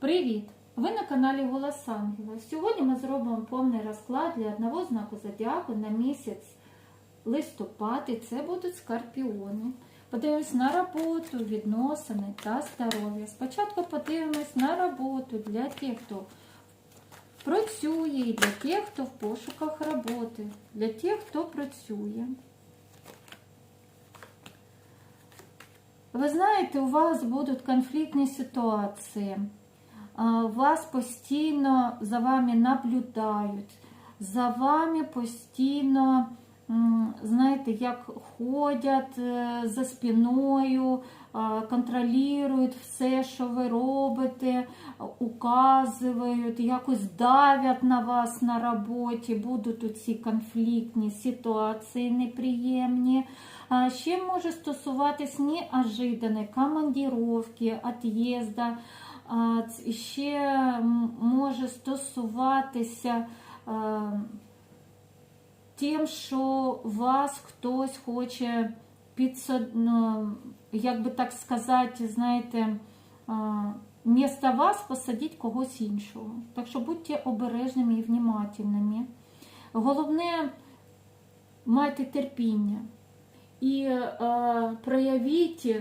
Привіт! Ви на каналі Голос Ангела. Сьогодні ми зробимо повний розклад для одного знаку зодіаку на місяць листопад, і це будуть скорпіони. Подивимось на роботу, відносини та здоров'я. Спочатку подивимось на роботу для тих, хто працює, і для тих, хто в пошуках роботи, для тих, хто працює. Ви знаєте, у вас будуть конфліктні ситуації. Вас постійно за вами наблюдають, за вами постійно, знаєте, як ходять е, за спиною, контролюють все, що ви робите, указують, якось давлять на вас на роботі, будуть ці конфліктні ситуації неприємні. Ще може стосуватись неожиданної командировки, від'їзду, ще може стосуватися тим, що вас хтось хоче підсад... ну, як би так сказати, знаєте, а, вмісто вас посадити когось іншого. Так що будьте обережними і внимательними. Головне, майте терпіння і е, проявіть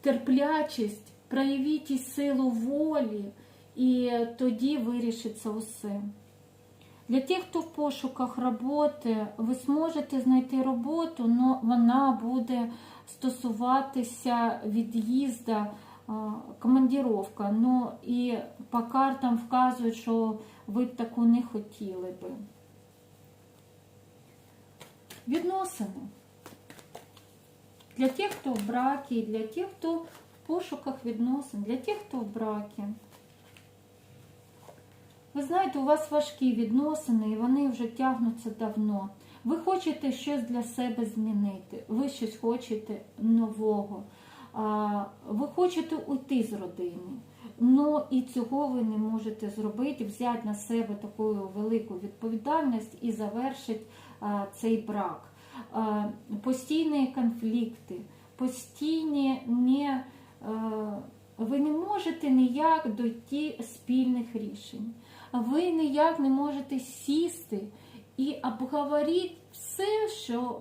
терплячість, проявіть силу волі, і тоді вирішиться усе. Для тих, хто в пошуках роботи, ви зможете знайти роботу, але вона буде стосуватися від'їзду, командировка. Ну і по картам вказують, що ви б таку не хотіли би. Відносини. Для тих, хто в бракі, для тих, хто пошуках відносин, для тих, хто в бракі. Ви знаєте, у вас важкі відносини, і вони вже тягнуться давно. Ви хочете щось для себе змінити, ви щось хочете нового. Ви хочете уйти з родини. Ну і цього ви не можете зробити, взяти на себе таку велику відповідальність і завершити цей брак. Постійні конфлікти, постійні не, ви не можете ніяк дойти спільних рішень. Ви ніяк не можете сісти і обговорити все, що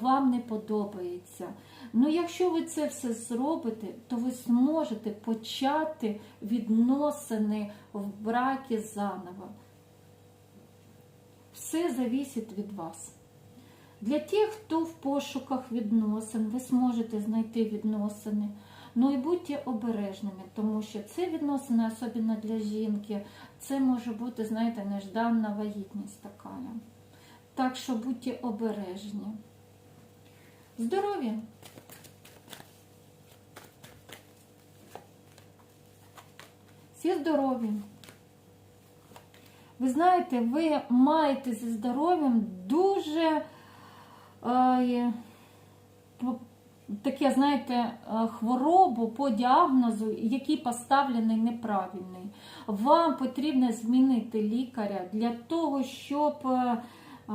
вам не подобається. Ну, якщо ви це все зробите, то ви зможете почати відносини в бракі заново. Все залежить від вас. Для тих, хто в пошуках відносин, ви зможете знайти відносини. Ну і будьте обережними, тому що це відносини, особливо для жінки, це може бути, знаєте, нежданна вагітність така. Так що будьте обережні. Здоров'я! Всі здорові. Ви знаєте, ви маєте зі здоров'ям дуже е, таке, знаєте, е, хворобу по діагнозу, який поставлений неправильний. Вам потрібно змінити лікаря для того, щоб е, е,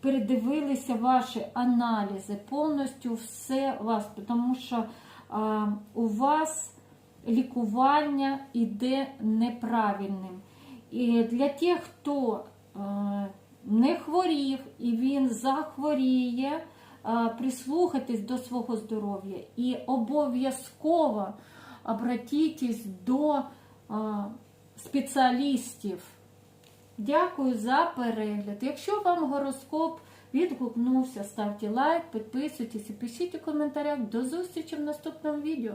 передивилися ваші аналізи, повністю все у вас, тому що у вас лікування йде неправильним. І для тих, хто не хворів і він захворіє, прислухайтесь до свого здоров'я і обов'язково обратитесь до е, спеціалістів. Дякую за перегляд. Якщо вам гороскоп відгукнувся, ставте лайк, підписуйтесь і пишіть у коментарях. До зустрічі в наступному відео.